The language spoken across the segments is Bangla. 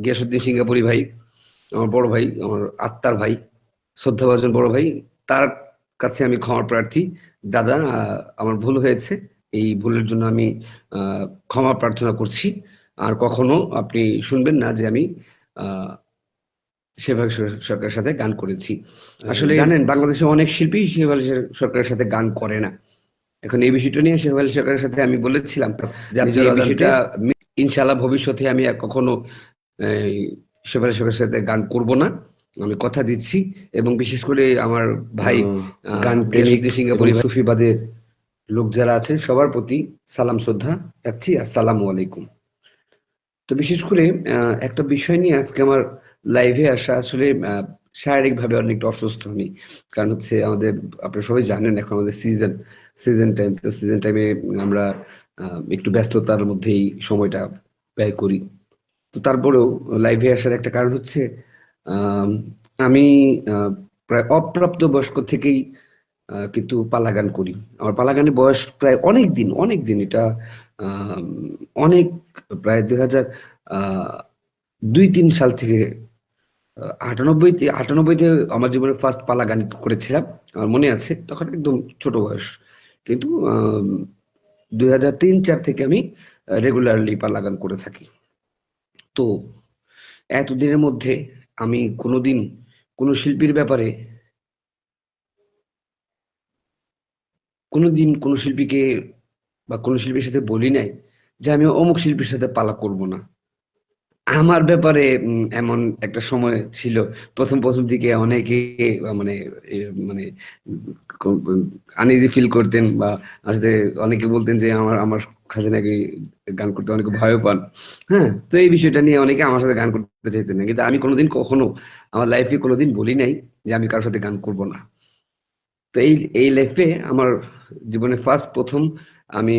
গিয়াসুদ্দিন সিঙ্গাপুরি ভাই আমার বড় ভাই আমার আত্মার ভাই শ্রদ্ধাভাজন বড় ভাই তার কাছে আমি ক্ষমা প্রার্থী। দাদা আমার ভুল হয়েছে এই ভুলের জন্য আমি ক্ষমা প্রার্থনা করছি। আর কখনো আপনি শুনবেন না যে আমি আহ, শেফালি সরকারের সাথে গান করেছি। আসলে জানেন বাংলাদেশে অনেক শিল্পী শেফালি সরকারের সাথে গান করে না। এখন এই বিষয়টা নিয়ে শেফালি সরকারের সাথে আমি বলেছিলাম যে বিষয়টা ইনশাআল্লাহ ভবিষ্যতে আমি কখনো শেফালি সরকারের সাথে গান করব না। আমি কথা দিচ্ছি এবং বিশেষ করে আমার ভাই গান প্রেমিক সিঙ্গাপুরি সুফিবাদের লোক যারা আছেন সবার প্রতি সালাম শ্রদ্ধা রাখছি। আসসালামু আলাইকুম। তো বিশেষ করে আহ, একটা বিষয় নিয়ে আজকে আমার লাইভে আসা আসলে শারীরিক ভাবে অনেকটা অসুস্থ আমি। কারণ হচ্ছে আমাদের আপনারা সবাই জানেন এখন আমাদের সিজন সিজন টাইম তো সিজন টাইমে আমরা একটু ব্যস্ততার মধ্যেই সময়টা ব্যয় করি। তো তারপরেও লাইভে আসার একটা কারণ হচ্ছে, আমি প্রায় অপ্রাপ্ত বয়স্ক থেকেই কিন্তু পালা গান করি। আমার পালা গানের বয়স প্রায় অনেক দিন অনেক দিন এটা অনেক, প্রায় দুই হাজার দুই তিন সাল থেকে আটানব্বই আটানব্বইতে আমার জীবনে ফার্স্ট পালা গান করেছিলাম, আমার মনে আছে, তখন একদম ছোট বয়স। কিন্তু দুই হাজার তিন চার থেকে আমি রেগুলারলি পালা গান করে থাকি। তো এতদিনের মধ্যে আমি কোনোদিন কোনো শিল্পীর ব্যাপারে কোনোদিন কোনো শিল্পীকে বা কোনো শিল্পীর সাথে বলি নাই যে আমি অমুক শিল্পীর সাথে পালা করব না। আমার ব্যাপারে এমন একটা সময় ছিল। প্রথম প্রথম দিকে অনেকে মানে মানে আনইজি ফিল করতেন বা আসলে অনেকে বলতেন যে আমার আমার সাথে নাকি গান করতে অনেকে ভয় পান। হ্যাঁ তো এই বিষয়টা নিয়ে অনেকে আমার সাথে গান করতে চাইতেন না। কিন্তু আমি কোনোদিন কখনো আমার লাইফে কোনোদিন বলি নাই যে আমি কারোর সাথে গান করব না। তো এই এই লাইফে আমার জীবনে ফার্স্ট প্রথম আমি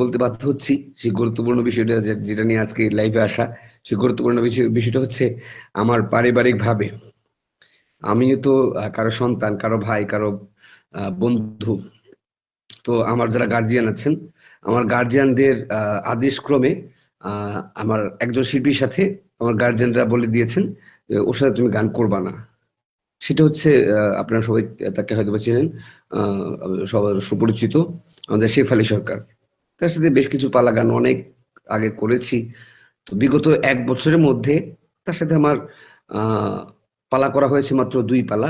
বলতে বাধ্য হচ্ছি সেই গুরুত্বপূর্ণ বিষয়টা যেটা নিয়ে আজকে লাইভে আসা, সেই গুরুত্বপূর্ণ বিষয়, বিষয়টা হচ্ছে আমার পারিবারিক ভাবে আমিও তো কারও সন্তান, কারও ভাই, কারও বন্ধু তো আমার যারা গার্জিয়ান আছেন আমার গার্জিয়ানদের আদেশ ক্রমে আমার একজন শিল্পীর সাথে আমার গার্জিয়ানরা বলে দিয়েছেন ওর সাথে তুমি গান করবা না। সেটা হচ্ছে আপনারা সবাই তাকে হয়তো বা চেনেন আহ, সবার সুপরিচিত আমাদের শেফ আলী সরকার। তার সাথে বেশ কিছু পালা গান অনেক আগে করেছি। তো বিগত এক বছরের মধ্যে তার সাথে আমার পালা করা হয়েছে মাত্র দুই পালা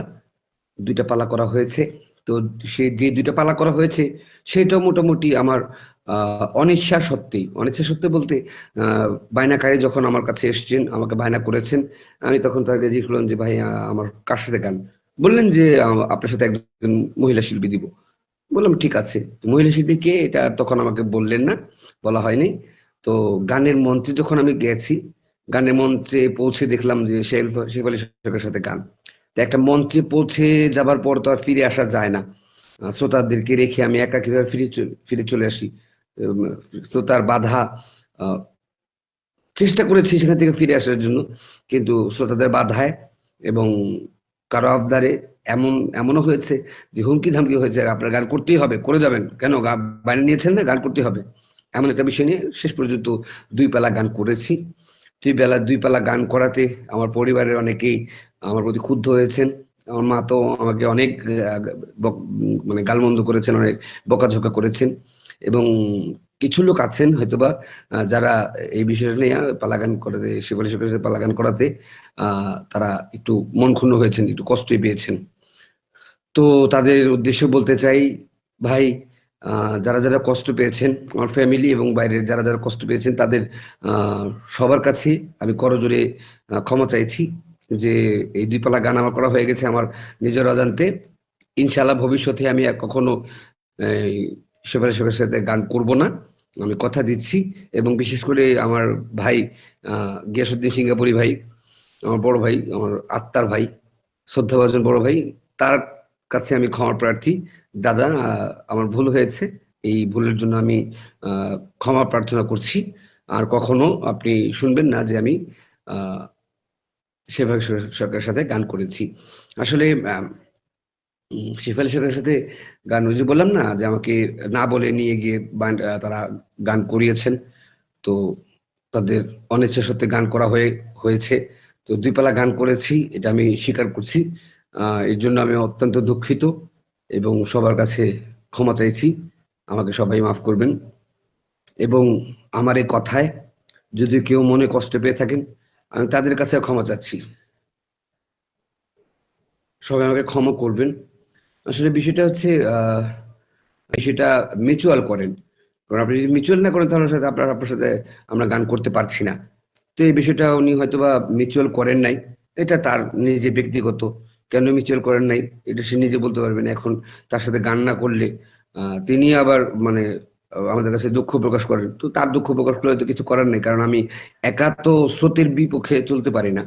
দুইটা পালা করা হয়েছে। তো সে যে দুইটা পালা করা হয়েছে সেটা মোটামুটি আমার আহ, অনিচ্ছা সত্ত্বেই। অনিচ্ছা সত্ত্বে বলতে আহ, বায়নাকারী যখন আমার কাছে এসেছেন আমাকে বায়না করেছেন আমি তখন তাকে জিজ্ঞেস করলাম যে ভাই আমার কার সাথে গান? বললেন যে আপনার সাথে একজন মহিলা শিল্পী দিব। বললাম ঠিক আছে। মহিলা শিল্পী কে? এটা তখন আমাকে বললেন না বলা হয়নি। তো গানের মঞ্চে যখন আমি গেছি গানের মঞ্চে পৌঁছে দেখলাম যে শেফ শেফ আলী সরকারের সাথে গান। একটা মঞ্চে পৌঁছে যাবার পর তো আর ফিরে আসা যায় না। শ্রোতাদেরকে রেখে আমি একা কীভাবে ফিরে ফিরে চলে আসি? শ্রোতার বাধা চেষ্টা করেছি সেখান থেকে ফিরে আসার জন্য। কিন্তু শ্রোতাদের বাধায় এবং কারও আবদারে এমন, এমনও হয়েছে যে হুমকি ধামকি হয়েছে, আপনার গান করতেই হবে, করে যাবেন। কেন? বাইরে নিয়েছেন না? গান করতেই হবে। এমন একটা বিষয় নিয়ে শেষ পর্যন্ত দুই পালা গান করেছি। দুই বেলা, দুই পালা গান করাতে আমার পরিবারের অনেকেই আমার প্রতি ক্ষুব্ধ হয়েছেন। আমার মা তো আমাকে অনেক মানে গালমন্দ করেছেন, অনেক বকাঝোকা করেছেন এবং কিছু লোক আছেন হয়তোবা যারা এই বিষয়টা নিয়ে পালাগান করাতে শিবালী সরকারের পালাগান করাতে তারা একটু মন ক্ষুণ্ণ হয়েছেন, একটু কষ্টই পেয়েছেন। তো তাদের উদ্দেশ্য বলতে চাই, ভাই যারা যারা কষ্ট পেয়েছেন, আমার ফ্যামিলি এবং বাইরের যারা যারা কষ্ট পেয়েছেন, তাদের সবার কাছে আমি করজোরে ক্ষমা চাইছি। যে এই দুই পালা গান আমার করা হয়ে গেছে আমার নিজের অজান্তে। ইনশাআল্লাহ ভবিষ্যতে আমি আর কখনো এই, শেফালি সাথে গান করব না। আমি কথা দিচ্ছি এবং বিশেষ করে আমার ভাই আহ, গিয়াসুদ্দিন সিঙ্গাপুরি ভাই আমার বড় ভাই আমার আত্মার ভাই শ্রদ্ধাভাজন বড় ভাই তার কাছে আমি ক্ষমা প্রার্থী। দাদা আমার ভুল হয়েছে এই ভুলের জন্য আমি ক্ষমা প্রার্থনা করছি। আর কখনো আপনি শুনবেন না যে আমি শেফালি সরকারের সাথে গান করেছি। আসলে শেফালি সরকারের সাথে গান ওই যে বললাম না যে আমাকে না বলে নিয়ে গিয়ে তারা গান করিয়েছেন। তো তাদের অনিচ্ছা সত্ত্বে গান করা হয়ে হয়েছে। তো দুই পালা গান করেছি এটা আমি স্বীকার করছি। আহ, এর জন্য আমি অত্যন্ত দুঃখিত এবং সবার কাছে ক্ষমা চাইছি। আমাকে সবাই মাফ করবেন। এবং আমার এই কথায় যদি কেউ মনে কষ্ট পেয়ে থাকেন আমি তাদের কাছে ক্ষমা চাচ্ছি। সবাই আমাকে ক্ষমা করবেন। আসলে বিষয়টা হচ্ছে সেটা মিউচুয়াল করেন। কারণ আপনি যদি মিউচুয়াল না করেন, তাহলে আপনার আপনার সাথে আমরা গান করতে পারছি না। তো এই বিষয়টা উনি হয়তোবা মিউচুয়াল করেন নাই। এটা তার নিজে ব্যক্তিগত। কেন মিউচুয়াল করেন নাই? এটা সে নিজে বলতে পারবেন এখন তার সাথে গান না করলে তিনি আবার মানে আমাদের কাছে দুঃখ প্রকাশ করেন তো তার দুঃখ প্রকাশ করলে তো কিছু করার নেই, কারণ আমি একা তো স্রোতের বিপক্ষে চলতে পারি না।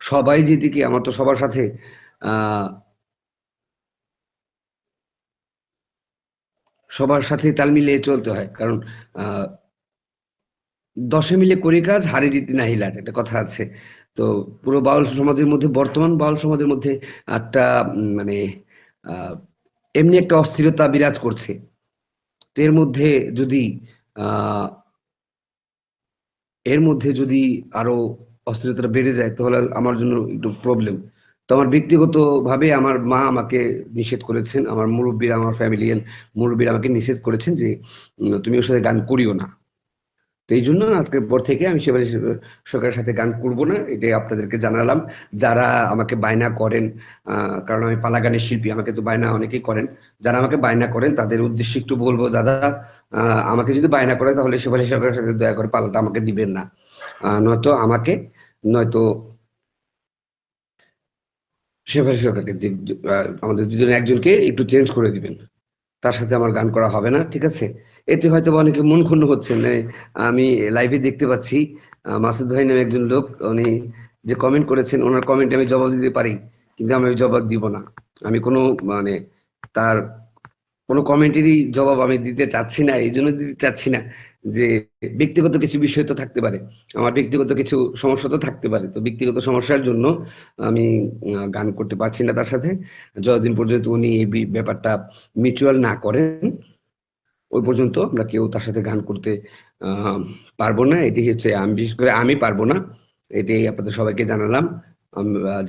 সবাই যেদিকে, আমার তো সবার সাথে সবার সাথে তাল মিলিয়ে চলতে হয়। কারণ দশে মিলে করি কাজ, হারে জিতি নাহি লাজ, একটা কথা আছে। তো পুরো বাউল সমাজের মধ্যে, বর্তমান বাউল সমাজের মধ্যে একটা মানে এমনি একটা অস্থিরতা বিরাজ করছে। এর মধ্যে যদি এর মধ্যে যদি আরও অস্থিরতা বেড়ে যায়, তাহলে আমার জন্য একটু প্রবলেম তো আমার ব্যক্তিগত ভাবে আমার মা আমাকে নিষেধ করেছেন, আমার মুরব্বীরা, আমার ফ্যামিলিয়ান মুরব্বীরা আমাকে নিষেধ করেছেন যে তুমি ওর সাথে গান করিও না। এই জন্য আজকের পর থেকে আমি সেবারে সরকারের সাথে গান করব না, এটাই আপনাদেরকে জানালাম। যারা আমাকে বায়না করেন কারণ আমি পালা গানের শিল্পী, আমাকে তো বায়না অনেকেই করেন। যারা আমাকে বায়না করেন, তাদের উদ্দেশ্যে একটু বলব, দাদা আমাকে যদি বায়না করে, তাহলে সেবারে সরকারের সাথে দয়া করে পালাটা আমাকে দিবেন না। নয়তো আমাকে, নয়তো সেবারে সরকারকে আমাদের দুজন একজনকে একটু চেঞ্জ করে দিবেন। তার সাথে আমার গান করা হবে না, ঠিক আছে? এতে হয়তো অনেকে মন ক্ষুণ্ণ হচ্ছেন। আমি লাইভে দেখতে পাচ্ছি মাসুদ ভাই নামে একজন লোক, উনি যে কমেন্ট করেছেন, ওনার কমেন্টে আমি জবাব দিতে পারি, কিন্তু আমি জবাব দিব না। আমি কোনো মানে তার কোনো কমেন্টেরই জবাব আমি দিতে চাচ্ছি না, এই জন্য দিতে চাচ্ছি না যে ব্যক্তিগত কিছু বিষয় তো থাকতে পারে। আমার ব্যক্তিগত কিছু সমস্যা তো থাকতে পারে। তো ব্যক্তিগত সমস্যার জন্য আমি গান করতে পারছি না তার সাথে। যতদিন পর্যন্ত উনি এই ব্যাপারটা মিউচুয়াল না করেন ওই পর্যন্ত আমরা কেউ তার সাথে গান করতে পারব না। এটি হচ্ছে, আমি বিশেষ করে আমি পারব না। এটি আপনাদের সবাইকে জানালাম।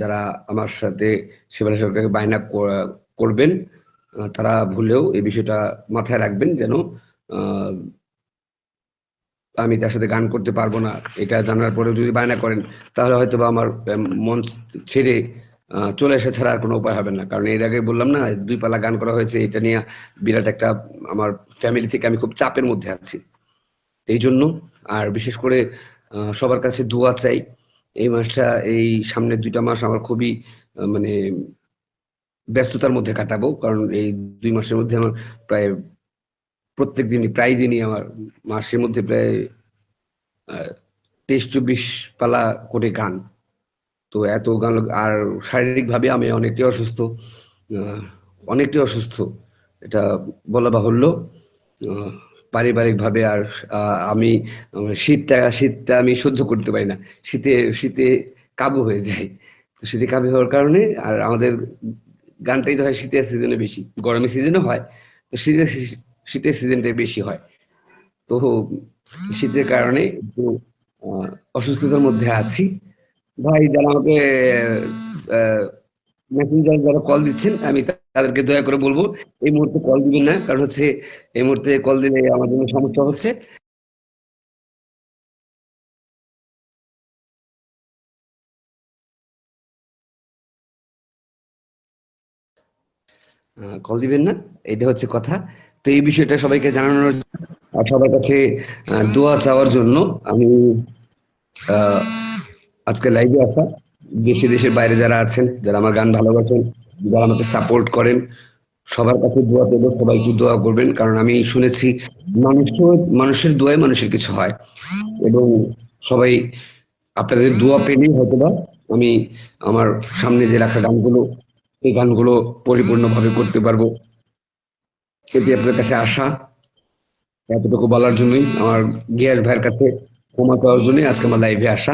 যারা আমার সাথে শিবানী সরকারকে বায়না করবেন তারা ভুলেও এই বিষয়টা মাথায় রাখবেন যেন আমি তার সাথে গান করতে পারব না। এটা জানার পরেও যদি বায়না করেন, তাহলে হয়তো বা আমার মন ছেড়ে চলে আসা ছাড়া আর কোনো উপায় হবে না। কারণ এর আগে বললাম না, দুই পালা গান করা হয়েছে, এটা নিয়ে বিরাট একটা, আমার ফ্যামিলি থেকে আমি খুব চাপের মধ্যে আছি। এই জন্য আর বিশেষ করে সবার কাছে দোয়া চাই। এই মাসটা, এই সামনের দুইটা মাস আমার খুবই মানে ব্যস্ততার মধ্যে কাটাবো। কারণ এই দুই মাসের মধ্যে আমার প্রায়, প্রত্যেক দিনই, প্রায় দিনই আমার মাসের মধ্যে প্রায় তেইশ চব্বিশ পালা করে গান। তো এত গান আর শারীরিক ভাবে আমি অনেকটাই অসুস্থ আহ, অনেকটাই অসুস্থ এটা বলা বাহুল্য। পারিবারিক ভাবে আর আমি শীতটা শীতটা আমি সহ্য করতে পারি না। শীতে শীতে কাবু হয়ে যায়। তো শীতে কাবু হওয়ার কারণে আর আমাদের গানটাই তো হয় শীতের সিজনে বেশি গরমের সিজনে হয় তো শীতের শীতের সিজনটাই বেশি হয়। তো শীতের কারণে অসুস্থতার মধ্যে আছি। ভাই যারা আমাকে মেসেঞ্জার যারা কল দিচ্ছেন আমি তাদেরকে দয়া করে বলব এই মুহূর্তে কল দিবেন না কারণ হচ্ছে এই মুহূর্তে কল দিলে আমার জন্য সমস্যা হচ্ছে। কল দিবেন না এটা হচ্ছে কথা। তো এই বিষয়টা সবাইকে জানানোর সবার কাছে দোয়া চাওয়ার জন্য আমি আহ, আজকে লাইভে আসা দেশে দেশের বাইরে যারা আছেন, যারা আমার গান ভালোবাসেন, যারা আমাকে সাপোর্ট করেন, সবার কাছে দোয়া পেলে সবাই একটু দোয়া করবেন, কারণ আমি শুনেছি মানুষের মানুষের দোয়ায় মানুষের কিছু হয়। এবং সবাই আপনাদের দোয়া পেলেই হয়তোবা আমি আমার সামনে যে রাখা গানগুলো, এই গানগুলো পরিপূর্ণভাবে করতে পারব। এটি আপনার কাছে আসা এতটুকু বলার জন্যই, আমার গিয়াস ভাইয়ের কাছে ক্ষমা পাওয়ার জন্যই আজকে আমার লাইভে আসা।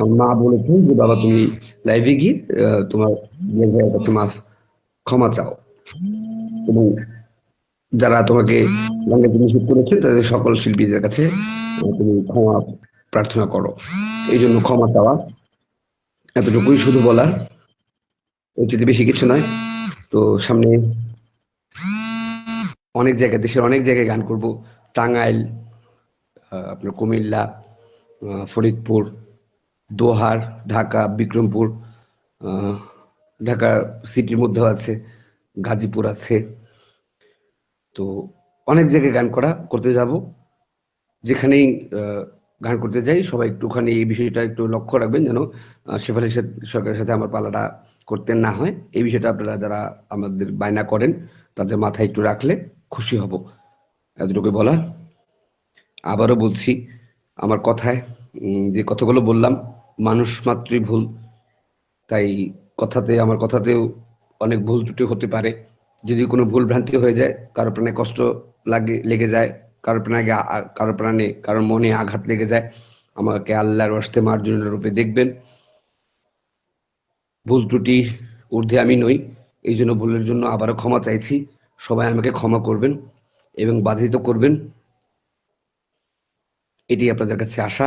আমার মা বলেছেন যে, বাবা, তুমি লাইভে গিয়ে তোমার কাছে মাফ ক্ষমা চাও। এবং যারা তোমাকে গানটাকে নিষেধ করেছে, তাদের সকল শিল্পীদের কাছে তুমি ক্ষমা প্রার্থনা করো। এই জন্য ক্ষমা চাওয়া এতটুকুই শুধু বলার। যদি বেশি কিছু নয়। তো সামনে অনেক জায়গায়, দেশের অনেক জায়গায় গান করব। টাঙ্গাইল আপনার কুমিল্লা ফরিদপুর দোহার, ঢাকা, বিক্রমপুর ঢাকা সিটির মধ্যেও আছে, গাজীপুর আছে। তো অনেক জায়গায় গান করা করতে যাব। যেখানেই গান করতে যাই, সবাই একটুখানি এই বিষয়টা একটু লক্ষ্য রাখবেন যেন শেফালি সরকারের সাথে আমার পালাটা করতে না হয়। এই বিষয়টা আপনারা যারা আমাদের বায়না করেন, তাদের মাথায় একটু রাখলে খুশি হব। এতটুকু বলার। আবারও বলছি, আমার কথায় যে কথাগুলো বললাম মানুষ মাত্রই ভুল তাই কথাতে, আমার কথাতেও অনেক ভুল ত্রুটি হতে পারে। যদি কোনো ভুল ভ্রান্তি হয়ে যায়, কারও প্রাণে কষ্ট লাগে, লেগে যায়, কারও প্রাণে কারও প্রাণে কারোর মনে আঘাত লেগে যায়, আমাকে আল্লাহর হস্তে মার্জনের রূপে দেখবেন। ভুল ত্রুটি ঊর্ধ্বে আমি নই, এই জন্য ভুলের জন্য আবারও ক্ষমা চাইছি। সবাই আমাকে ক্ষমা করবেন এবং বাধিত করবেন। এটি আপনাদের কাছে আশা।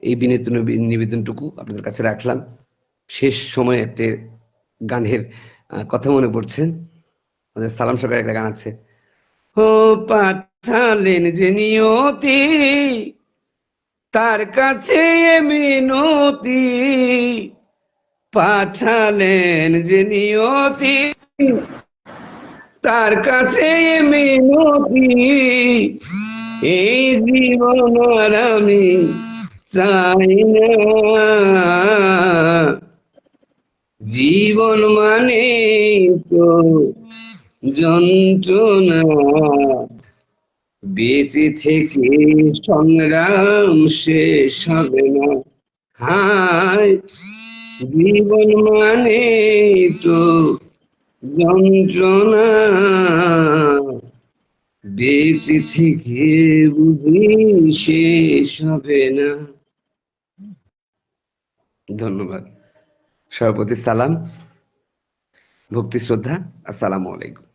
এই বিনীত নিবে- নিবেদনটুকু আপনাদের কাছে রাখলাম। শেষ সময়ে একটি গানের কথা মনে পড়ছে। সালাম সরকার একটা গান আছে। ও পাঠালেন যে নিয়তি, তার কাছে মিনতি। পাঠালেন যে নিয়তি, তার কাছে মিনতি। এই জীবন আমি চাই না জীবন মানে তো যন্ত্রণা। বেঁচে থেকে সংগ্রাম শেষ হবে না। হায়, জীবন মানে তো যন্ত্রণা। বেঁচে থেকে বুঝি শেষ হবে না। ধন্যবাদ। সভাপতি সালাম ভক্তি শ্রদ্ধা আসসালামু আলাইকুম।